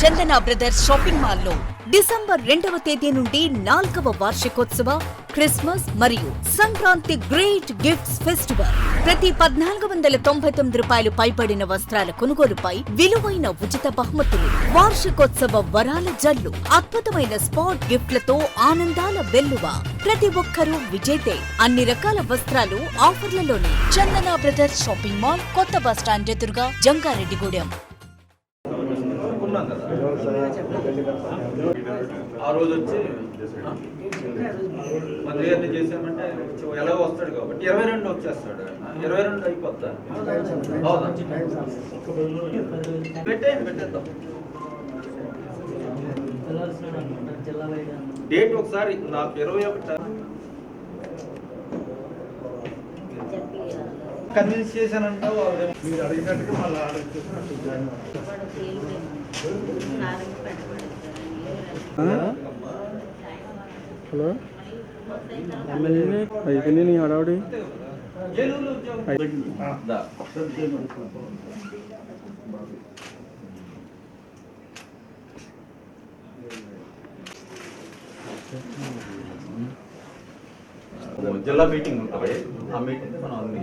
చందన brothers shopping మాల్లో December రెండవ తేదీ నుండి నాల్గవ వార్షికోత్సవ క్రిస్మస్ మరియు సంక్రాంతి గ్రేట్ గిఫ్ట్స్ ఫెస్టివల్. ప్రతి పద్నాలుగు వందల తొంభై తొమ్మిది రూపాయలు పైబడిన వస్త్రాల కొనుగోలుపై విలువైన ఉచిత బహుమతులు. వార్షికోత్సవ వరాల జల్లు అద్భుతమైన స్పాట్ గిఫ్ట్లతో ఆనందాల వెల్లువ. ప్రతి ఒక్కరూ విజేతే. అన్ని రకాల వస్త్రాలు ఆఫర్లలోనే. చందన బ్రదర్స్ షాపింగ్ మాల్ కొత్త బస్ స్టాండ్ ఎదురుగా జంగారెడ్డిగూడెం. ఉన్నాం కదా. ఆ రోజు వచ్చి మంత్రి గారిని చేసామంటే ఎలా వస్తాడు కాబట్టి ఇరవై రెండు వచ్చేస్తాడు. ఇరవై రెండు అవునా? పెట్టేయండి పెట్టేద్దాం. డేట్ ఒకసారి నాకు ఇరవై ఒకటి కన్విన్స్ చేశానంటావు? ఆవిడ మీరు అడిగినట్టుగా మళ్ళీ హలో? ఎమ్మెల్యే అయిపోయింది నీ హడావుడి. జిల్లా మీటింగ్ ఉంటుంది. ఆ మీటింగ్ మనం అన్ని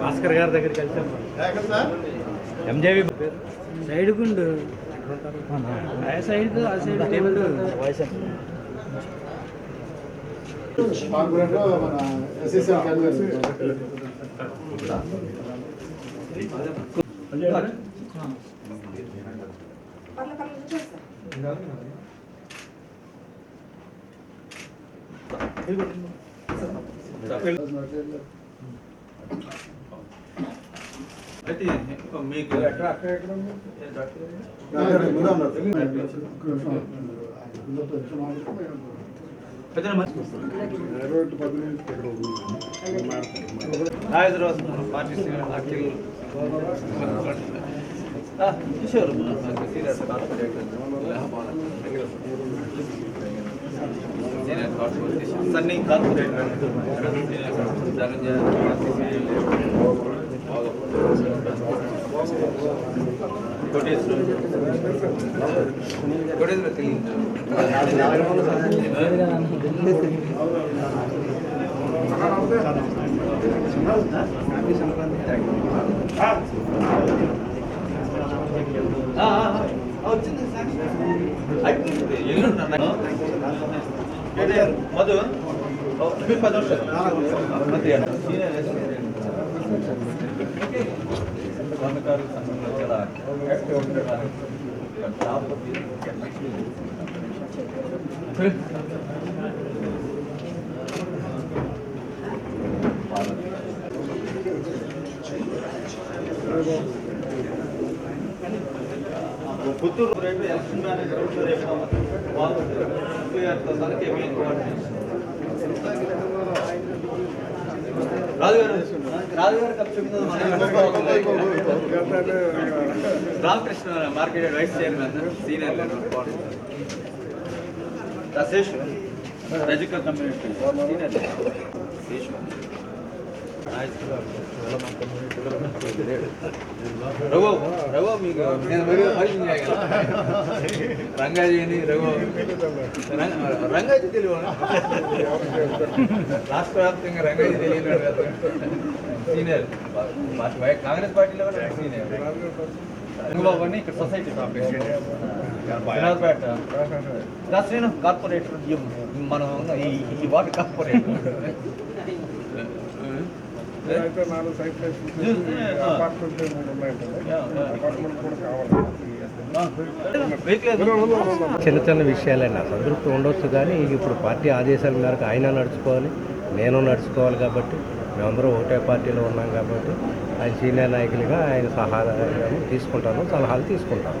భాస్కర్ గారి దగ్గరికి వెళ్తాం ఎంజేవి సైడ్ గుండు ఆ సైడ్ ఆ సైడ్ టేబుల్ వాయిస్ కాన్ఫరెన్స్లో మన ఎస్ఎస్ఎల్ కలిసి అయితే మీకు పెద్దన మంచి నాయకుడు వస్తున్నారు పార్టీ సీనియర్ అఖిల్ ఆ, కిషోర్ నాకు సీనియర్ మధు పది నిమిషాలు సంఘంలో చాలా active Puttur railway election manager రాజుగారు కప్ చెప్తుంది Ramakrishna market vice chairman senior రసేష్ రజిక community senior Raghu Raghu మీకు నేను పరిచయం చేయగలను రంగాజీని రఘు. రంగాజీ తెలియ రాష్ట్ర వ్యాప్తంగా రంగాజీ తెలియదు సీనియర్. కాంగ్రెస్ పార్టీలో కూడా సీనియర్. రంగబాబు ఇక్కడ సొసైటీ వినోద్పేట శ్రీను కార్పొరేటర్. మనం ఈ ఈ వార్డు కార్పొరేటర్. అయితే నాలుగు సైట్ అపార్ట్మెంట్ అపార్ట్మెంట్ కూడా కావాలి. చిన్న చిన్న విషయాలైనా సంతృప్తి ఉండొచ్చు కానీ ఇప్పుడు పార్టీ ఆదేశాల మేరకు ఆయన నడుచుకోవాలి నేను నడుచుకోవాలి కాబట్టి మేమందరం ఒకటే పార్టీలో ఉన్నాం కాబట్టి ఆయన సీనియర్ నాయకులుగా ఆయన సలహాలు తీసుకుంటాను సలహాలు తీసుకుంటాను.